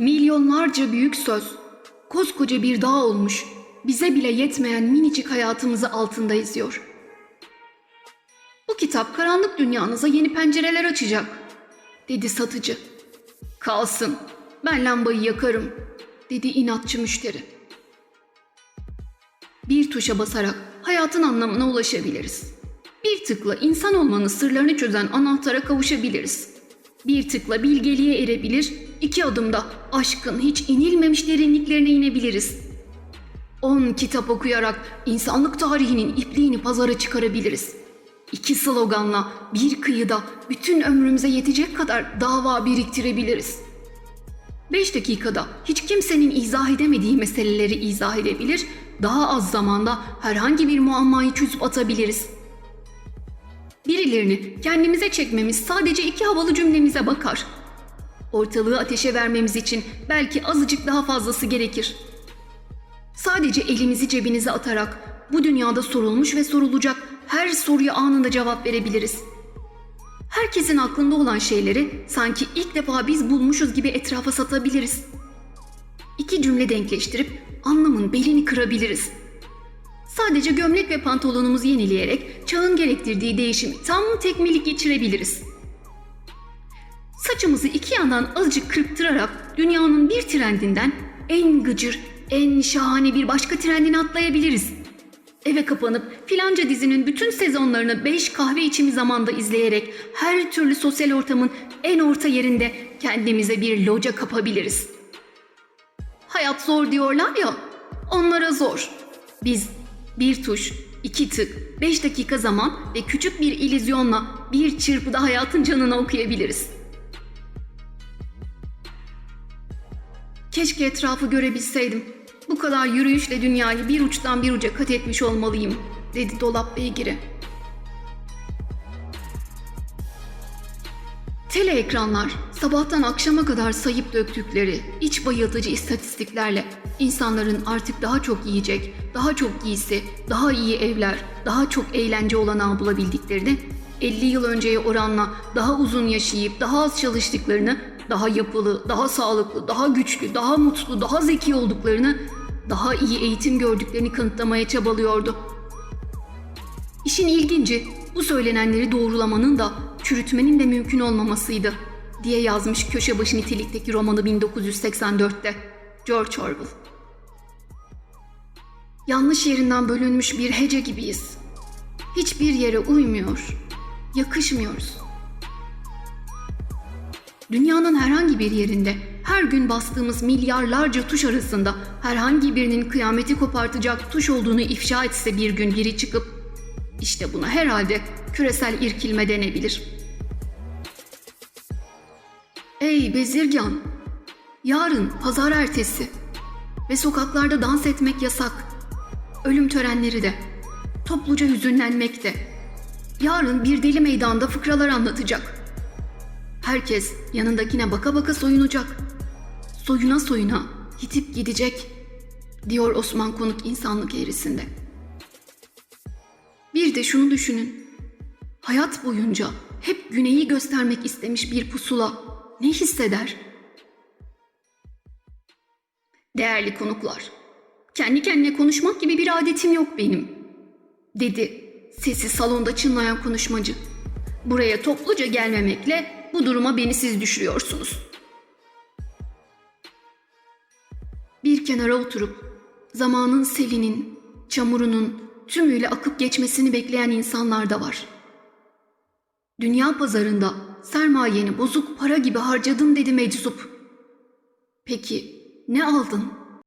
Milyonlarca büyük söz. Koskoca bir dağ olmuş. Bize bile yetmeyen minicik hayatımızı altında izliyor. Bu kitap karanlık dünyanıza yeni pencereler açacak, dedi satıcı. Kalsın, ben lambayı yakarım, dedi inatçı müşteri. Bir tuşa basarak hayatın anlamına ulaşabiliriz. Bir tıkla insan olmanın sırlarını çözen anahtara kavuşabiliriz. Bir tıkla bilgeliğe erebilir, iki adımda aşkın hiç inilmemiş derinliklerine inebiliriz. On kitap okuyarak insanlık tarihinin ipliğini pazara çıkarabiliriz. İki sloganla bir kıyıda bütün ömrümüze yetecek kadar dava biriktirebiliriz. Beş dakikada hiç kimsenin izah edemediği meseleleri izah edebilir, daha az zamanda herhangi bir muammayı çözüp atabiliriz. Birilerini kendimize çekmemiz sadece iki havalı cümlemize bakar. Ortalığı ateşe vermemiz için belki azıcık daha fazlası gerekir. Sadece elimizi cebinize atarak bu dünyada sorulmuş ve sorulacak her soruya anında cevap verebiliriz. Herkesin aklında olan şeyleri sanki ilk defa biz bulmuşuz gibi etrafa satabiliriz. İki cümle denkleştirip anlamın belini kırabiliriz. Sadece gömlek ve pantolonumuzu yenileyerek çağın gerektirdiği değişimi tam tekmelik geçirebiliriz. Saçımızı iki yandan azıcık kırptırarak dünyanın bir trendinden en gıcır, en şahane bir başka trendine atlayabiliriz. Eve kapanıp filanca dizinin bütün sezonlarını beş kahve içimi zamanda izleyerek her türlü sosyal ortamın en orta yerinde kendimize bir loca kapabiliriz. Hayat zor diyorlar ya, onlara zor. Biz bir tuş, iki tık, beş dakika zaman ve küçük bir illüzyonla bir çırpıda hayatın canını okuyabiliriz. Keşke etrafı görebilseydim. Bu kadar yürüyüşle dünyayı bir uçtan bir uca kat etmiş olmalıyım, dedi dolap beygiri. Tele ekranlar sabahtan akşama kadar sayıp döktükleri iç bayıltıcı istatistiklerle insanların artık daha çok yiyecek, daha çok giysi, daha iyi evler, daha çok eğlence olanağı bulabildiklerini, 50 yıl önceye oranla daha uzun yaşayıp daha az çalıştıklarını, daha yapılı, daha sağlıklı, daha güçlü, daha mutlu, daha zeki olduklarını, daha iyi eğitim gördüklerini kanıtlamaya çabalıyordu. İşin ilginci bu söylenenleri doğrulamanın da çürütmenin de mümkün olmamasıydı diye yazmış köşe başı nitelikteki romanı 1984'te George Orwell. Yanlış yerinden bölünmüş bir hece gibiyiz. Hiçbir yere uymuyor, yakışmıyoruz. Dünyanın herhangi bir yerinde her gün bastığımız milyarlarca tuş arasında herhangi birinin kıyameti kopartacak tuş olduğunu ifşa etse bir gün biri çıkıp işte buna herhalde küresel irkilme denebilir. Ey bezirgan! Yarın pazar ertesi ve sokaklarda dans etmek yasak. Ölüm törenleri de, topluca hüzünlenmek de. Yarın bir deli meydanda fıkralar anlatacak. Herkes yanındakine baka baka soyunacak. Soyuna soyuna yitip gidecek, diyor Osman Konuk insanlık eğrisinde. Bir de şunu düşünün. Hayat boyunca hep güneyi göstermek istemiş bir pusula ne hisseder? Değerli konuklar, kendi kendine konuşmak gibi bir adetim yok benim, dedi sesi salonda çınlayan konuşmacı. Buraya topluca gelmemekle bu duruma beni siz düşürüyorsunuz. Bir kenara oturup zamanın selinin, çamurunun tümüyle akıp geçmesini bekleyen insanlar da var. Dünya pazarında sermayeni bozuk para gibi harcadın dedi meczup. Peki ne aldın?